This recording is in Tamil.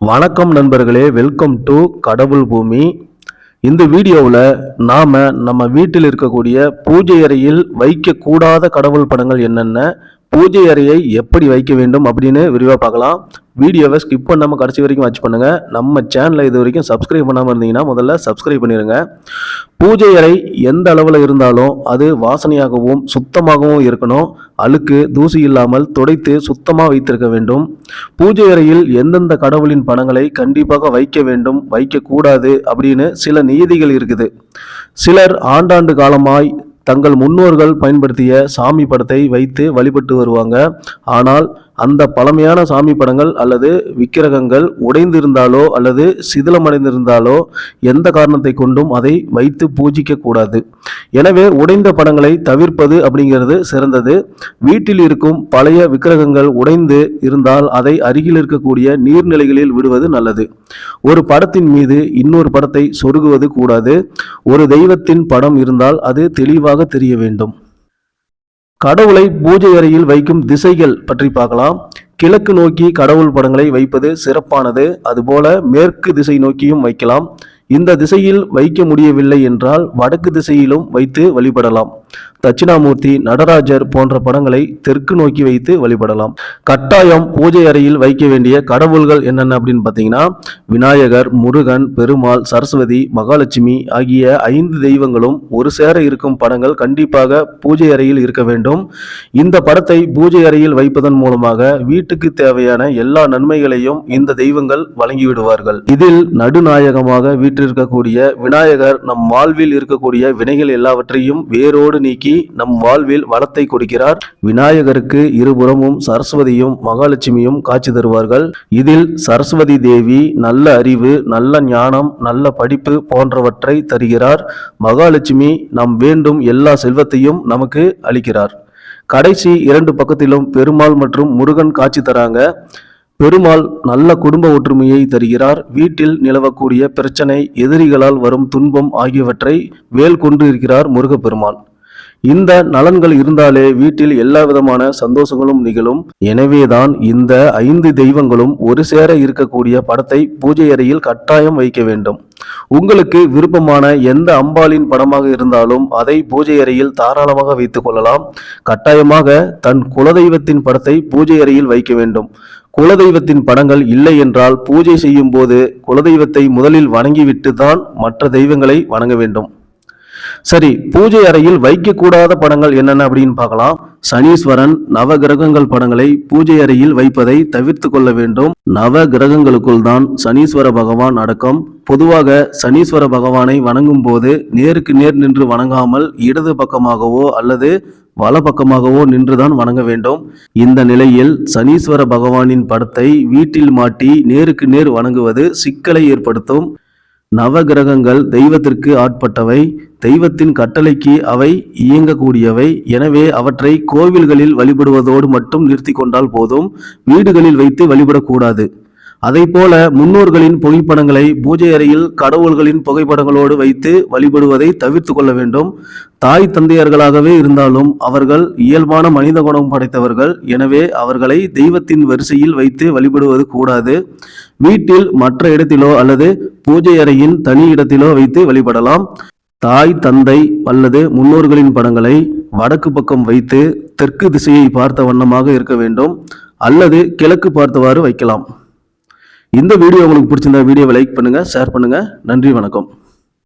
வணக்கம் நண்பர்களே வெல்கம் டு கடவுள் பூமி. இந்த வீடியோவில் நாம் நம்ம வீட்டில் இருக்கக்கூடிய பூஜை அறையில் வைக்கக்கூடாத கடவுள் படங்கள் என்னென்ன பூஜை அறையை எப்படி வைக்க வேண்டும் அப்படின்னு விரிவாக பார்க்கலாம். வீடியோவை ஸ்கிப் பண்ணாமல் கடைசி வரைக்கும் வாட்ச் பண்ணுங்கள் நம்ம சேனலை இது வரைக்கும் சப்ஸ்கிரைப் பண்ணாமல் இருந்தீங்கன்னா முதல்ல சப்ஸ்கிரைப் பண்ணிடுங்க பூஜை அறை எந்த அளவில் இருந்தாலும் அது வாசனையாகவும் சுத்தமாகவும் இருக்கணும். அழுக்கு தூசி இல்லாமல் துடைத்து சுத்தமாக வைத்திருக்க வேண்டும். பூஜை அறையில் எந்தெந்த கடவுளின் பணங்களை கண்டிப்பாக வைக்க வேண்டும் வைக்கக்கூடாது அப்படின்னு சில நியதிகள் இருக்குது. சிலர் ஆண்டாண்டு காலமாய் தங்கள் முன்னோர்கள் பயன்படுத்திய சாமி படத்தை வைத்து வழிபட்டு வருவாங்க. ஆனால் அந்த பழமையான சாமி படங்கள் அல்லது விக்கிரகங்கள் உடைந்திருந்தாலோ அல்லது சிதிலமடைந்திருந்தாலோ எந்த காரணத்தை கொண்டும் அதை வைத்து பூஜிக்க கூடாது. எனவே உடைந்த படங்களை தவிர்ப்பது அப்படிங்கிறது சிறந்தது. வீட்டில் இருக்கும் பழைய விக்கிரகங்கள் உடைந்து இருந்தால் அதை அருகில் இருக்கக்கூடிய நீர்நிலைகளில் விடுவது நல்லது. ஒரு படத்தின் மீது இன்னொரு படத்தை சொருகுவது கூடாது. ஒரு தெய்வத்தின் படம் இருந்தால் அது தெளிவாக தெரிய வேண்டும். கடவுளை பூஜை அறையில் வைக்கும் திசைகள் பற்றி பார்க்கலாம். கிழக்கு நோக்கி கடவுள் படங்களை வைப்பது சிறப்பானது. அதுபோல மேற்கு திசை நோக்கியும் வைக்கலாம். இந்த திசையில் வைக்க முடியவில்லை என்றால் வடக்கு திசையிலும் வைத்து வழிபடலாம். தட்சிணாமூர்த்தி நடராஜர் போன்ற படங்களை தெற்கு நோக்கி வைத்து வழிபடலாம். கட்டாயம் பூஜை அறையில் வைக்க வேண்டிய கடவுள்கள் என்னென்ன அப்படின்னு பார்த்தீங்கன்னா விநாயகர் முருகன் பெருமாள் சரஸ்வதி மகாலட்சுமி ஆகிய ஐந்து தெய்வங்களும் ஒரு சேர இருக்கும் படங்கள் கண்டிப்பாக பூஜை அறையில் இருக்க வேண்டும். இந்த படத்தை பூஜை அறையில் வைப்பதன் மூலமாக வீட்டுக்கு தேவையான எல்லா நன்மைகளையும் இந்த தெய்வங்கள் வழங்கிவிடுவார்கள். இதில் நடுநாயகமாக வீற்றிருக்கக்கூடிய விநாயகர் நம் வாழ்வில் இருக்கக்கூடிய வினைகள் எல்லாவற்றையும் வேரோடு நீக்கி நம் வாழ்வில் வளத்தை கொடுக்கிறார். விநாயகருக்கு இருபுறமும் சரஸ்வதியும் மகாலட்சுமியும் காட்சி தருவார்கள். இதில் சரஸ்வதி தேவி நல்ல அறிவு நல்ல ஞானம் நல்ல படிப்பு போன்றவற்றை தருகிறார். மகாலட்சுமி நம் வேண்டும் எல்லா செல்வத்தையும் நமக்கு அளிக்கிறார். கடைசி இரண்டு பக்கத்திலும் பெருமாள் மற்றும் முருகன் காட்சி தராங்க. பெருமாள் நல்ல குடும்ப ஒற்றுமையை தருகிறார். வீட்டில் நிலவக்கூடிய பிரச்சனை எதிரிகளால் வரும் துன்பம் ஆகியவற்றை வேல் கொண்டு இருக்கிறார் முருகப்பெருமான். இந்த நலன்கள் இருந்தாலே வீட்டில் எல்லா விதமான சந்தோஷங்களும் நிகழும். எனவேதான் இந்த ஐந்து தெய்வங்களும் ஒரு சேர இருக்கக்கூடிய படத்தை பூஜை அறையில் கட்டாயம் வைக்க வேண்டும். உங்களுக்கு விருப்பமான எந்த அம்பாளின் படமாக இருந்தாலும் அதை பூஜை அறையில் தாராளமாக வைத்துக் கொள்ளலாம். கட்டாயமாக தன் குலதெய்வத்தின் படத்தை பூஜை அறையில் வைக்க வேண்டும். குலதெய்வத்தின் படங்கள் இல்லை என்றால் பூஜை செய்யும் போது குலதெய்வத்தை முதலில் வணங்கிவிட்டு தான் மற்ற தெய்வங்களை வணங்க வேண்டும். சரி பூஜை அறையில் வைக்கக்கூடாத படங்கள் என்னென்ன அப்படின்னு பார்க்கலாம். சனீஸ்வரன் நவ கிரகங்கள் படங்களை பூஜை அறையில் வைப்பதை தவிர்த்து கொள்ள வேண்டும். நவ கிரகங்களுக்குள் தான் சனீஸ்வர பகவான் அடக்கம். பொதுவாக சனீஸ்வர பகவானை வணங்கும் போது நேருக்கு நேர் நின்று வணங்காமல் இடது பக்கமாகவோ அல்லது வல பக்கமாகவோ நின்றுதான் வணங்க வேண்டும். இந்த நிலையில் சனீஸ்வர பகவானின் படத்தை வீட்டில் மாட்டி நேருக்கு நேர் வணங்குவது சிக்கலை ஏற்படுத்தும். நவகிரகங்கள் தெய்வத்திற்கு ஆட்பட்டவை. தெய்வத்தின் கட்டளைக்கு அவை இயங்கக்கூடியவை. எனவே அவற்றை கோவில்களில் வழிபடுவதோடு மட்டும் நிறுத்தி கொண்டால் போதும். வீடுகளில் வைத்து வழிபடக்கூடாது. அதை போல முன்னோர்களின் புகைப்படங்களை பூஜை அறையில் கடவுள்களின் புகைப்படங்களோடு வைத்து வழிபடுவதை தவிர்த்து கொள்ள வேண்டும். தாய் தந்தையர்களாகவே இருந்தாலும் அவர்கள் இயல்பான மனித குணம் படைத்தவர்கள். எனவே அவர்களை தெய்வத்தின் வரிசையில் வைத்து வழிபடுவது கூடாது. வீட்டில் மற்ற இடத்திலோ அல்லது பூஜை அறையின் தனி இடத்திலோ வைத்து வழிபடலாம். தாய் தந்தை அல்லது முன்னோர்களின் படங்களை வடக்கு பக்கம் வைத்து தெற்கு திசையை பார்த்த வண்ணமாக இருக்க வேண்டும் அல்லது கிழக்கு பார்த்தவாறு வைக்கலாம். இந்த வீடியோ உங்களுக்கு பிடிச்சிருந்தா வீடியோவை லைக் பண்ணுங்க ஷேர் பண்ணுங்க. நன்றி வணக்கம்.